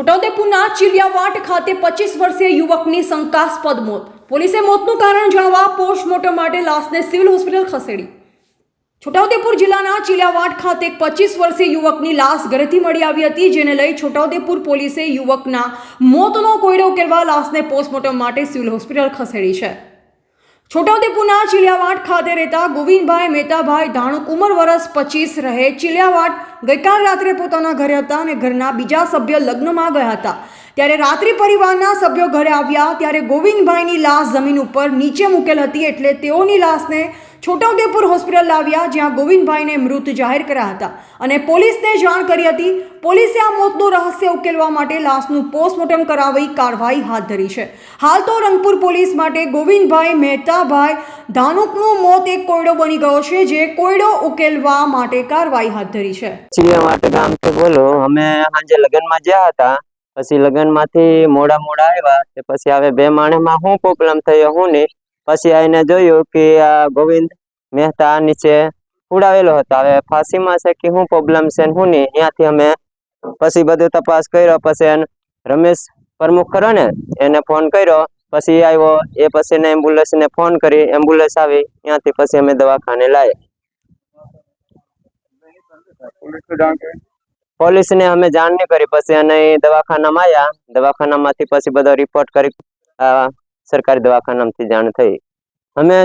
છોટાઉદેપુરના ચિલિયાવાટ ખાતે પચીસ વર્ષીય યુવકની શંકાસ્પદ મોત. પોલીસે મોતનું કારણ જાણવા પોસ્ટમોર્ટમ માટે લાશને સિવિલ હોસ્પિટલ ખસેડી. છોટાઉદેપુર જિલ્લાના ચિલિયાવાટ ખાતે એક પચીસ વર્ષીય યુવકની લાશ ઘરેથી મળી આવી હતી, જેને લઈ છોટાઉદેપુર પોલીસે યુવકના મોતનો કોયડો ઉકેલવા લાશને પોસ્ટમોર્ટમ માટે સિવિલ હોસ્પિટલ ખસેડી છે. છોટાઉદેપુરના ચિલિયાવાટ ખાતે રહેતા ગોવિંદભાઈ મહેતાભાઈ ધાણુક ઉંમર વર્ષ પચીસ રહે ચિલિયાવાટ ગઈકાલ રાત્રે પોતાના ઘરે હતા અને ઘરના બીજા સભ્ય લગ્નમાં ગયા હતા. ત્યારે રાત્રિ પરિવારના સભ્યો ઘરે આવ્યા ત્યારે ગોવિંદભાઈની લાશ જમીન ઉપર નીચે મૂકેલ હતી એટલે તેઓની લાશને છોટાઉદેપુર હોસ્પિટલ લાવ્યા જ્યાં ગોવિંદભાઈને મૃત જાહેર કર્યા હતા. અને પોલીસને જાણ કરી હતી, પોલીસે આ મોતનું રહસ્ય ઉકેલવા માટે લાશનું પોસ્ટમોર્ટમ કરાવી કાર્યવાહી હાથ ધરી છે. હાલ તો રંગપુર પોલીસ માટે ગોવિંદભાઈ મહેતાભાઈ ધાનુકનું મોત એક કોયડો બની ગયો છે, જે કોયડો ઉકેલવા માટે કાર્યવાહી હાથ ધરી છે. બોલો, અમે સાંજે લગ્નમાં ગયા હતા, પછી લગ્નમાંથી મોડા મોડા આવ્યા, તે પછી હવે બે માણસમાં શું પ્રોબ્લેમ થયો, હું ને પછી આઈને જોયું કે આ ગોવિંદ મહેતા નીચે ઉડાવેલો હતો. હવે ફાંસીમાં છે કે શું પ્રોબ્લેમ છે ને શું નહીં, ત્યાંથી અમે પછી બધું તપાસ કર્યો, પછી રમેશ પ્રમુખ ખરો ને, એને ફોન કર્યો, પછી આવ્યો, એ પછી એને એમ્બ્યુલન્સને ફોન કરી એમ્બ્યુલન્સ આવી, ત્યાંથી પછી અમે દવાખાને લાવ્યા પોલીસને અમે જાણ નહીં કરી, પછી અને દવાખાનામાં આવ્યા દવાખાનામાંથી પછી બધો રિપોર્ટ કરી સરકારી દવાખાનામાંથી જાણ થઈ. અમે